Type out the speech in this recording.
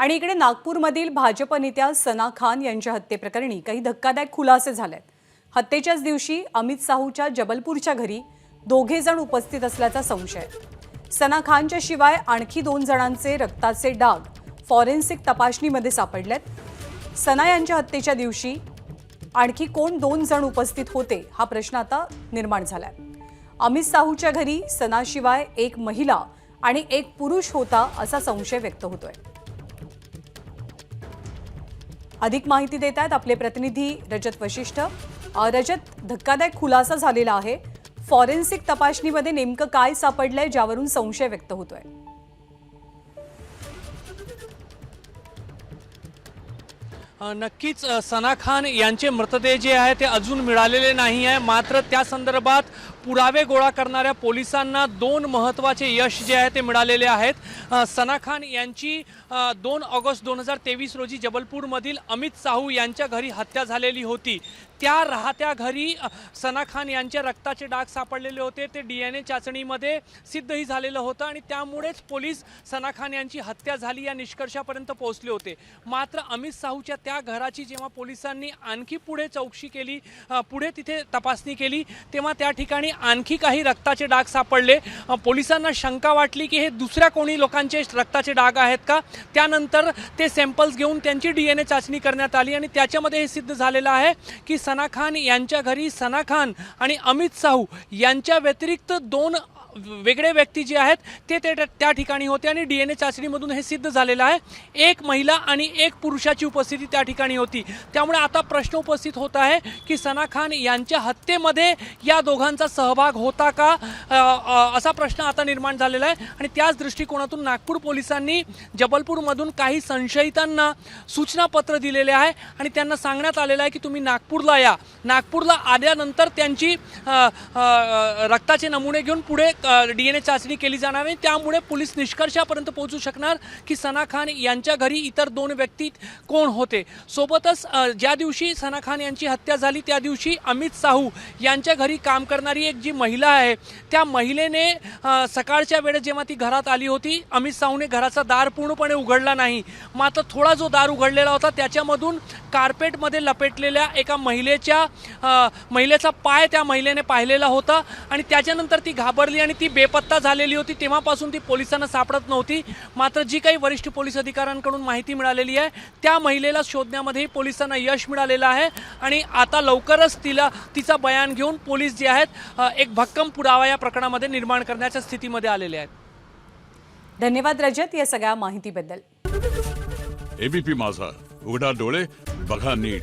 आणि इकडे नागपूरमधील भाजप नेत्या सना खान यांच्या हत्येप्रकरणी काही धक्कादायक खुलासे आहेत हत्येच्याच दिवशी अमित साहूच्या जबलपूरच्या घरी दोघे जण उपस्थित असल्याचा संशय. सना खानच्या शिवाय आणखी दोन जणांचे रक्ताचे डाग फॉरेन्सिक तपासणीमध्ये सापडलेत. सना यांच्या हत्येच्या दिवशी आणखी कोण दोन जण उपस्थित होते हा प्रश्न आता निर्माण झालाय. अमित साहूच्या घरी सनाशिवाय एक महिला आणि एक पुरुष होता असा संशय व्यक्त होतोय. अधिक माहिती देत आहेत आपले प्रतिनिधी रजत वशिष्ठ. रजत धक्कादायक खुलासा झालेला आहे. फॉरेन्सिक तपासणीमध्ये नेमकं काय सापडलंय ज्यावरून संशय व्यक्त होतोय? नक्कीच सना खान यांचे मृतदेह जे आहे ते अजून मिळालेले नाही आहे. मात्र त्या संदर्भात पुरावे गोळा करणाऱ्या पोलिसांना दोन महत्त्वाचे यश जे आहे ते मिळालेले आहेत. सना खान यांची दोन ऑगस्ट दोन हजार तेवीस रोजी जबलपूरमधील अमित साहू यांच्या घरी हत्या झालेली होती. त्या राहत्या घरी सना खान यांच्या रक्ताचे डाग सापडलेले होते. ते डी एन ए चाचणीमध्ये सिद्धही झालेलं होतं आणि त्यामुळेच पोलीस सना खान यांची हत्या झाली या निष्कर्षापर्यंत पोहोचले होते. मात्र अमित साहूच्या त्या त्या घराची जेव्हा पोलिसांनी आणखी पुढे चौकशी केली पुढे तिथे तपासणी केली तेव्हा त्या ठिकाणी आणखी काही रक्ताचे डाग सापडले. पोलिसांना शंका वाटली की हे दुसऱ्या कोणी लोकांचे रक्ताचे डाग आहेत का? त्यानंतर ते सॅम्पल्स घेऊन त्यांची डी एन ए चाचणी करण्यात आली आणि त्याच्यामध्ये हे सिद्ध झालेलं आहे की सना खान यांच्या घरी सना खान आणि अमित साहू यांच्या व्यतिरिक्त दोन वेगळे व्यक्ती जे आहेत ते ते त्या- ठिकाणी होते आणि डी एन ए चाचणीमधून हे सिद्ध झालेलं आहे. एक महिला आणि एक पुरुषाची उपस्थिती त्या ठिकाणी होती. त्यामुळे आता प्रश्न उपस्थित होत आहे की सना खान यांच्या हत्येमध्ये या दोघांचा सहभाग होता का? असा प्रश्न आता निर्माण झालेला आहे. आणि त्याच दृष्टिकोनातून नागपूर पोलिसांनी जबलपूरमधून काही संशयितांना सूचनापत्र दिलेले आहे आणि त्यांना सांगण्यात आलेलं आहे की तुम्ही नागपूरला या. नागपूरला आल्यानंतर त्यांची रक्ताचे नमुने घेऊन पुढे डी एन ए चाचणी केली जाणार आहे त्यामुळे पोलीस निष्कर्षापर्यंत पोहोचू शकणार की सना खान यांच्या घरी इतर दोन व्यक्ती कोण होते. सोबतच ज्या दिवशी सना खान यांची हत्या झाली त्या दिवशी अमित साहू यांच्या घरी काम करणारी एक जी महिला आहे त्या महिलेने सकाळच्या वेळेस जेव्हा ती घरात आली होती अमित साहूने घराचा दार पूर्णपणे उघडला नाही. मात्र थोडा जो दार उघडलेला होता त्याच्यामधून कार्पेटमध्ये लपेटलेल्या एका महिलेच्या महिलेचा पाय त्या महिलेने पाहिलेला होता आणि त्याच्यानंतर ती घाबरली आणि ती बेपत्ता झालेली होती. तेव्हापासून ती पोलिसांना सापडत नव्हती. मात्र जी काही वरिष्ठ पोलीस अधिकाऱ्यांकडून माहिती मिळालेली आहे त्या महिलेला शोधण्यामध्येही पोलिसांना यश मिळालेलं आहे आणि आता लवकरच तिला तिचा बयान घेऊन पोलीस जे आहेत अ, एक भक्कम पुरावा या प्रकरणामध्ये निर्माण करण्याच्या स्थितीमध्ये आलेले आहेत. धन्यवाद रजत या सगळ्या माहितीबद्दल. एबीपी माझा. उघडा डोळे बघा नीट.